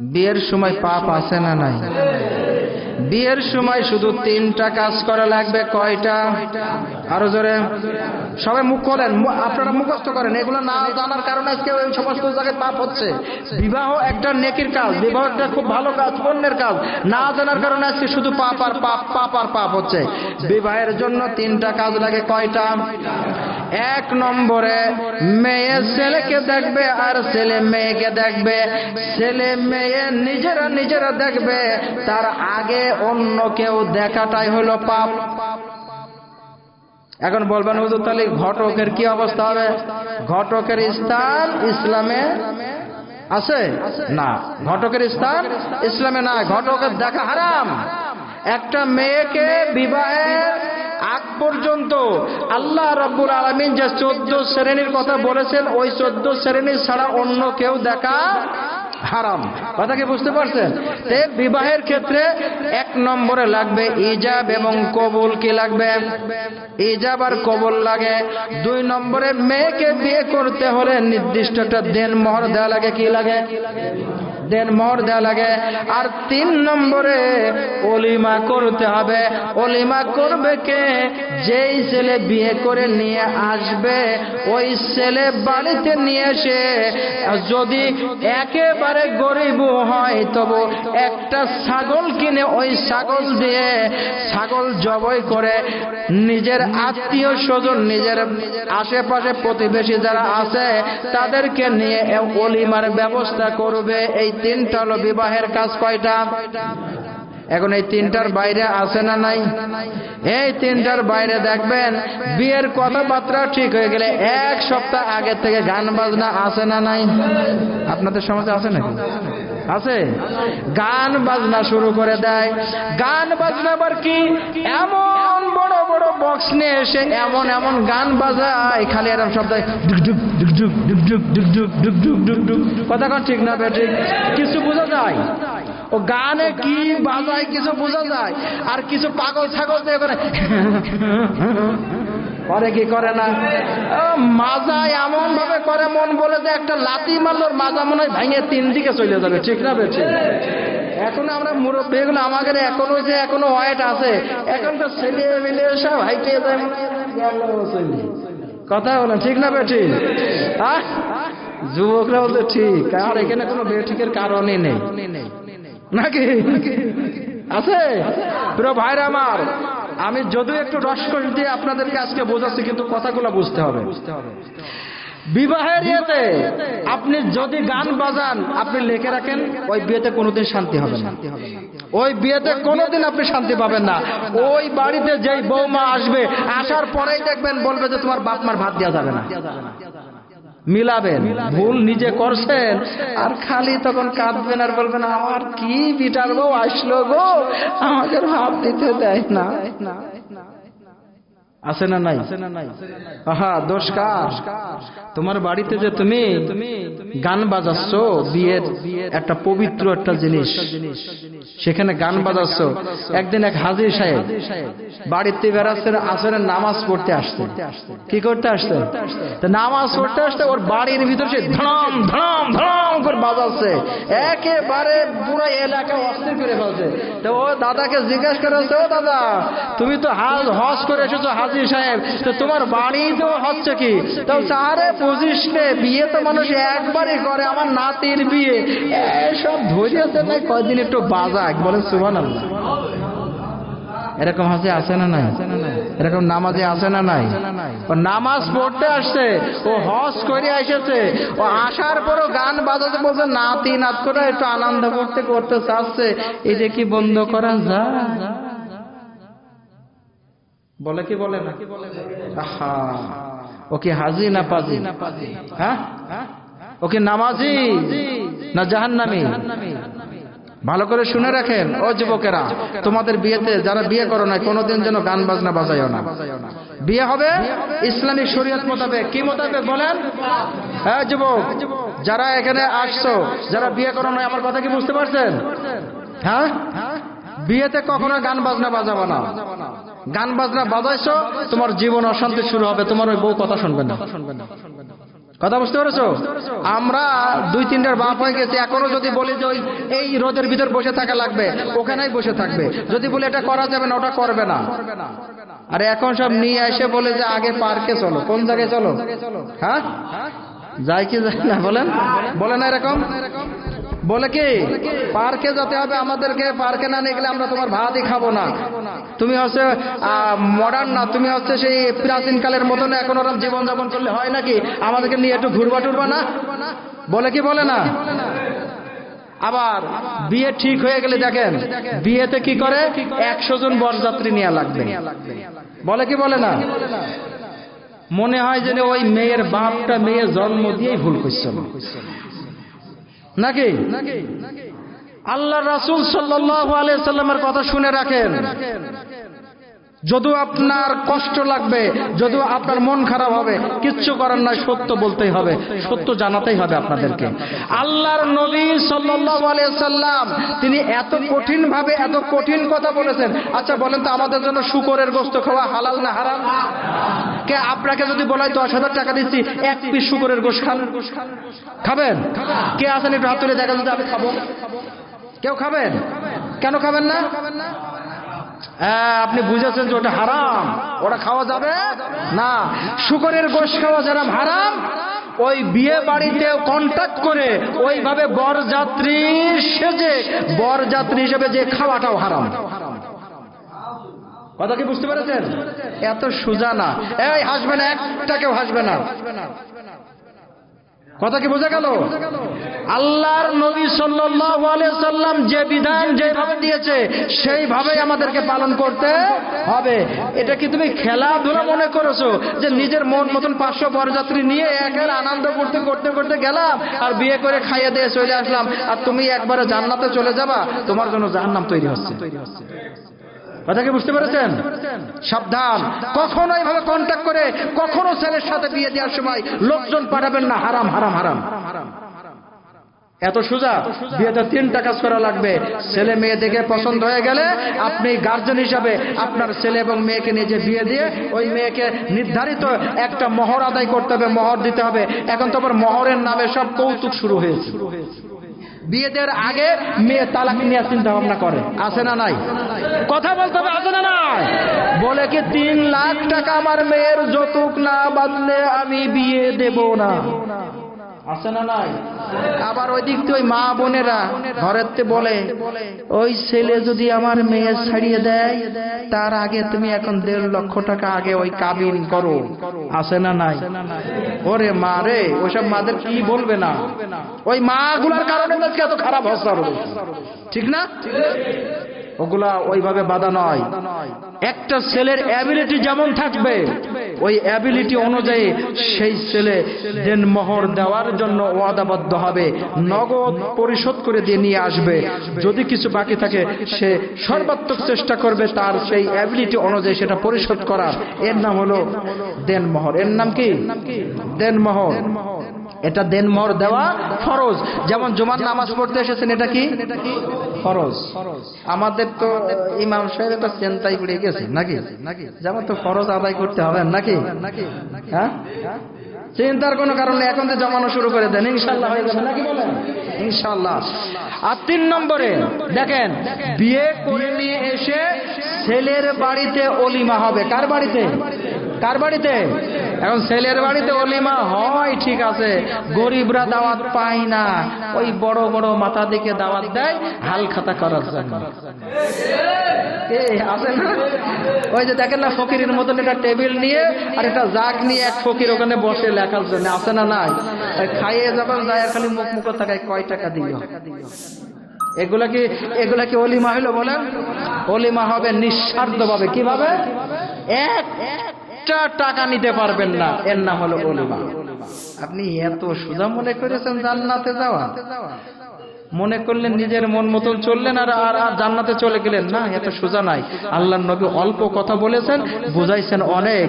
বিয়ের সময় পাপ আছে না নাই? বিয়ের সময় শুধু তিনটা কাজ করা লাগবে, কয়টা? আরও জোরে। সবাই মুখ করেন আপনারা মুখস্থ করেন, এগুলো না জানার কারণে আজকে ওই সমস্ত জায়গায় পাপ হচ্ছে। বিবাহ একটা নেকির কাজ, বিবাহ একটা খুব ভালো কাজ পুণ্যের কাজ। না জানার কারণে আজকে শুধু পাপ আর পাপ পাপ আর পাপ হচ্ছে। বিবাহের জন্য তিনটা কাজ লাগে, কয়টা? এক নম্বরে মেয়ে ছেলেকে দেখবে আর ছেলে মেয়েকে দেখবে। ছেলে মেয়ে নিজেরা নিজেরা দেখবে। তার আগে অন্য কেউ দেখাটাই হলো পাপ। এখন বলবেন, হুজুর, তাহলে ঘটকের কি অবস্থা হবে? ঘটকের স্থান ইসলামে আছে? না। ঘটকের স্থান ইসলামে না ঘটকের দেখা হারাম। একটা মেয়েকে বিবাহের আগ পর্যন্ত আল্লাহ রব্বুল আলমিন যে চোদ্দ শ্রেণির কথা বলেছেন, ওই চোদ্দ শ্রেণি ছাড়া অন্য কেউ দেখা হারাম। কথা কি বুঝতে পারছেন? বিবাহের ক্ষেত্রে এক নম্বরে লাগবে ইজাব এবং কবুল কি লাগবে? ইজাব আর কবুল লাগে। দুই নম্বরে মেয়েকে বিয়ে করতে হলে নির্দিষ্ট একটা দেন মহর দেওয়া লাগে, কি লাগে? দেন মোহর দেওয়া লাগে। আর তিন নম্বরে অলিমা করতে হবে। অলিমা করবে কে? যেই ছেলে বিয়ে করে নিয়ে আসবে, ওই ছেলে বাড়িতে নিয়ে এসে যদি একেবারে গরিব হয় তবু একটা ছাগল কিনে ওই ছাগল দিয়ে ছাগল জবাই করে নিজের আত্মীয় স্বজন, নিজের আশেপাশে প্রতিবেশী যারা আছে, তাদেরকে নিয়ে অলিমার ব্যবস্থা করবে। এই তিনটা হলো বিবাহের কাজ কয়টা? এখন এই তিনটার বাইরে আছে না নাই? এই তিনটার বাইরে দেখবেন, বিয়ের কথাবার্তা ঠিক হয়ে গেলে এক সপ্তাহ আগে থেকে গান বাজনা আছে না নাই? আপনাদের সমাজে আছে নাকি? আছে? গান বাজনা শুরু করে দেয়। গান বাজনা আবার কি? এমন বড় বড় বক্স নিয়ে এসে এমন এমন গান বাজায়। খালি এরম শব্দ কথা কন ঠিক না ব্যাটিক কিছু বোঝা যায়? ও গানে কি বাজায় কিছু বোঝা যায়? আর কিছু পাগল ছাগল তো করে করে কি করে না? মাজা এমন ভাবে করে, মন বলে যে একটা লাতি মারলোর মাজা মনে হয় ভেঙে তিন দিকে চলে যাবে, ঠিক না বেছে এখন আমরা মুরব্বী এগুলো আমাদের এখনও যে এখনও ওয়েট আছে, এখন তো ছেলে মিলে সব হাইটে। কথা বলেন, ঠিক না বেঠি হ্যাঁ যুবকরা বলতে ঠিক, আর এখানে কোনো বেঠিকের কারণই নেই। নাকি? আছে? ভাইরা আমার আমি যদিও একটু রসকস দিয়ে আপনাদেরকে আজকে বোঝাচ্ছি, কিন্তু কথাগুলো বুঝতে হবে। বিবাহের ইয়েতে আপনি যদি গান বাজান, আপনি লেখে রাখেন, ওই বিয়েতে কোনোদিন শান্তি হবে না। ওই বিয়েতে কোনোদিন আপনি শান্তি পাবেন না। ওই বাড়িতে যেই বৌমা আসবে, আসার পরেই দেখবেন বলবে যে তোমার বাপ মার ভাত দেওয়া যাবে না। মিলাবেন। ভুল নিজে করছেন। আর খালি তখন কাঁদবেন আর বলবেন আমার কি বিটার গো আসলো গো? আমাকে ভাব দিতে দেয় না। আছে না নাই? আহা দোষ কার তোমার বাড়িতে যে তুমি গান বাজাচ্ছ বিয়ের একটা পবিত্র একটা জিনিস সেখানে গান বাজাচ্ছ। একদিন এক হাজির সাহেব বাড়িতে বেড়াচ্ছেন আসরের নামাজ পড়তে আসছে। কি করতে আসছে? তা নামাজ পড়তে আসতে ওর বাড়ির ভিতর সে ধড়াম ধড়াম ধড়াম করে বাজাচ্ছে। একেবারে পুরো এলাকা অস্থির করে ফেলছে। তো ও দাদাকে জিজ্ঞাসা করেছে ও দাদা তুমি তো হাজ হজ করে এসেছ হাজির সাহেব, তো তোমার বাড়িতেও হচ্ছে কি? তো আরে বুঝিস নে বিয়ে তো মানুষ একবারই করে, আমার নাতির বিয়ে। এসব ধৈর্যতে নাই কয়দিন একটু বাজাক, বলেন সুবান এরকম হাসি আছে না নাই? এরকম নামাজে আছে না নাই? ও নামাজ পড়তে আসছে, ও হজ করে এসেছে, ও আসার পরও গান বাজাতে বলছে, নাতি নাত করে একটু আনন্দ করতে করতে চাচ্ছে। এটা কি বন্ধ করা যায়? বলে কি বলে না? আহা। ও কি হাজি না পাজি? হ্যাঁ? ও কি নামাজি? না জাহান্নামি? ভালো করে শুনে রাখেন, ও যুবকেরা, তোমাদের বিয়েতে যারা বিয়ে করো না কোনোদিন যেন গান বাজনা বাজাইও না। বিয়ে হবে ইসলামিক শরীয়ত মোতাবেক। কি মোতাবেক বলেন? হ্যাঁ যুবক, যারা এখানে আসছো, যারা বিয়ে করো না আমার কথা কি বুঝতে পারছেন? হ্যাঁ? বিয়েতে কখনো গান বাজনা বাজাবো না। গান বাজনা বাজাইছো, তোমার জীবন অশান্তি শুরু হবে, তোমার ওই বউ কথা শুনবে না। কথা বুঝতে পেরেছ? আমরা দুই তিনটার বাপ হয়ে গেছে, এখনও যদি বলি যে ওই এই রোদের ভিতর বসে থাকা লাগবে, ওখানেই বসে থাকবে। যদি বলি এটা করা যাবে না, ওটা করবে না। আর এখন সব নিয়ে এসে বলে যে আগে পার্কে চলো। কোন জায়গায় চলো? হ্যাঁ? যাই কি যায় না, বলেন। বলে না এরকম? বলে কি? পার্কে যেতে হবে, আমাদেরকে পার্কে না নিয়ে গেলে আমরা তোমার ভাতই খাব না। তুমি হচ্ছে মডার্ন না, তুমি হচ্ছে সেই প্রাচীন কালের মতন এখন ওরকম জীবন যাপন করলে হয় নাকি? আমাদেরকে নিয়ে একটু ঘুরবা টুরবা না? বলে কি বলে না? আবার, বিয়ে ঠিক হয়ে গেলে দেখেন, বিয়েতে কি করে? একশো জন বরযাত্রী নিয়ে লাগবে। বলে কি বলে না? মনে হয় যেন ওই মেয়ের বাপটা মেয়ে জন্ম দিয়েই ভুল করছিল নাকি? আল্লাহ রাসুল সাল্লাহ আলিয়া সাল্লামের কথা শুনে রাখেন। যদিও আপনার কষ্ট লাগবে যদিও আপনার মন খারাপ হবে কিচ্ছু করার নয় সত্য বলতেই হবে সত্য জানাতেই হবে আপনাদেরকে। আল্লাহর নবী সাল্লাম তিনি এত কঠিন ভাবে এত কঠিন কথা বলেছেন। আচ্ছা বলেন তো আমাদের জন্য শুকরের গোস্ত খাওয়া হালাল না হারাম? কে আপনাকে যদি বলাই দশ হাজার টাকা দিচ্ছি এক পিস শুকরের গোস্ত খান। খাবেন? কে আছেন একটু হাত তুলে দেখা যদি আমি খাব। কেউ খাবেন? কেন খাবেন না? হ্যাঁ, আপনি বুঝেছেন যে ওটা হারাম। ওটা খাওয়া যাবে? না। শুকরের গোশ খাওয়া যারা হারাম, ওই বিয়ে বাড়িতে কন্ট্যাক্ট করে ওইভাবে বরযাত্রী সেজে, বরযাত্রী হিসেবে যে খাওয়াটাও হারাম। কথা কি বুঝতে পেরেছেন? এত সুজা না। এই, হাসবে না একটা কেউ হাসবে না। কথা কি বোঝা গেল? আল্লাহর নবী সাল্লাম যে বিধান যেভাবে দিয়েছে, সেইভাবেই আমাদেরকে পালন করতে হবে। এটা কি তুমি খেলাধুলা মনে করেছ? যে নিজের মন মতন পাঁচশো বরযাত্রী নিয়ে একের আনন্দ করতে করতে করতে গেলাম আর বিয়ে করে খাইয়ে দিয়ে চলে আসলাম। আর তুমি একবারে জান্নাতে চলে যাবা, তোমার জন্য জাহান্নাম তৈরি হচ্ছে। কথা কি বুঝতে পেরেছেন? সাবধান। কখনো এইভাবে কন্ট্যাক্ট করে কখনো ছেলের সাথে বিয়ে দেওয়ার সময় লোকজন পাঠাবেন না হারাম হারাম হারাম। এত সোজা? বিয়েতে তিনটা কাজ করা লাগবে। ছেলে মেয়ে দেখে পছন্দ হয়ে গেলে আপনি গার্জেন হিসাবে আপনার ছেলে এবং মেয়েকে নিয়ে যে বিয়ে দিয়ে ওই মেয়েকে নির্ধারিত একটা মহর আদায় করতে হবে মহর দিতে হবে। এখন তো আবার মহরের নামে সব কৌতুক শুরু হয়েছে শুরু হয়েছে। বিয়েদের আগে মেয়ে তালাক নিয়ে চিন্তা ভাবনা করে। আছে না নাই? কথা বলতে হবে, আছে না নাই? বলে কি, তিন লাখ টাকা আমার মেয়ের যৌতুক না বাঁধলে আমি বিয়ে দেব না? আছে না নাই? আবার ওই দিক ওই মা বোনেরা ঘরেতে বলে ওই ছেলে যদি আমার মেয়ে ছাড়িয়ে দেয় তার আগে তুমি এখন দেড় লক্ষ টাকা আগে ওই কাবিন করো। আছে না নাই? ওরে মা রে ওইসব মাদের কি বলবে না? ওই মা গুলার কারণে আজকে এত খারাপ হস্তা ঠিক না? ওগুলা ওইভাবে বাধা নয়। একটা ছেলের অ্যাবিলিটি যেমন থাকবে, ওই অ্যাবিলিটি অনুযায়ী সেই ছেলে দেন মোহর দেওয়ার জন্য ওয়াদাবদ্ধ হবে, নগদ পরিশোধ করে দিয়ে নিয়ে আসবে। যদি কিছু বাকি থাকে, সে সর্বাত্মক চেষ্টা করবে তার সেই অ্যাবিলিটি অনুযায়ী সেটা পরিশোধ করার। এর নাম হলো দেন মোহর এর নাম কি? দেন মোহর এটা দেনমহর দেওয়া ফরজ। যেমন জুমার নামাজ পড়তে এসেছেন, এটা কি? ফরজ। আমাদের তো ইমাম সাহেব একটা চিন্তাই পড়ে গেছে নাকি? যেমন তো ফরজ আদায় করতে হবে নাকি? হ্যাঁ? চিন্তার কোনো কারণে এখন তো জমানো শুরু করে দেন। ইনশাল্লাহ হয়ে যাবে নাকি বলেন? ইনশাল্লাহ আর তিন নম্বরে দেখেন বিয়ে করে নিয়ে এসে ছেলের বাড়িতে অলিমা হবে। কার বাড়িতে? কার বাড়িতে? এখন ছেলের বাড়িতে অলিমা হয়, ঠিক আছে। গরিবরা দাওয়াত পায় না। ওই বড় বড় মাথা দিকে দাওয়াত দেয়, হাল খাতা করার জন্য। না? ওই যে দেখেন না, ফকিরের মতন একটা টেবিল নিয়ে আর একটা জাগ নিয়ে এক ফকির ওখানে বসে লেখার জন্য। আছে না নাই? খাইয়ে যখন যায়, খালি মুখ মুখ থাকায় কয় টাকা দিল এগুলা কি এগুলা কি অলিমা হইল বলেন? অলিমা হবে নিঃস্বার্থ ভাবে কীভাবে? এক। একটা টাকা নিতে পারবেন না। এর নাম হলো অলিমা আপনি এত সুজা মনে করেছেন জান্নাতে যাওয়া? মনে করলেন নিজের মন মতন চললেন আর আর আর জান্নাতে চলে গেলেন। না এত সোজা নাই। আল্লাহ নবী অল্প কথা বলেছেন। বুঝাইছেন অনেক।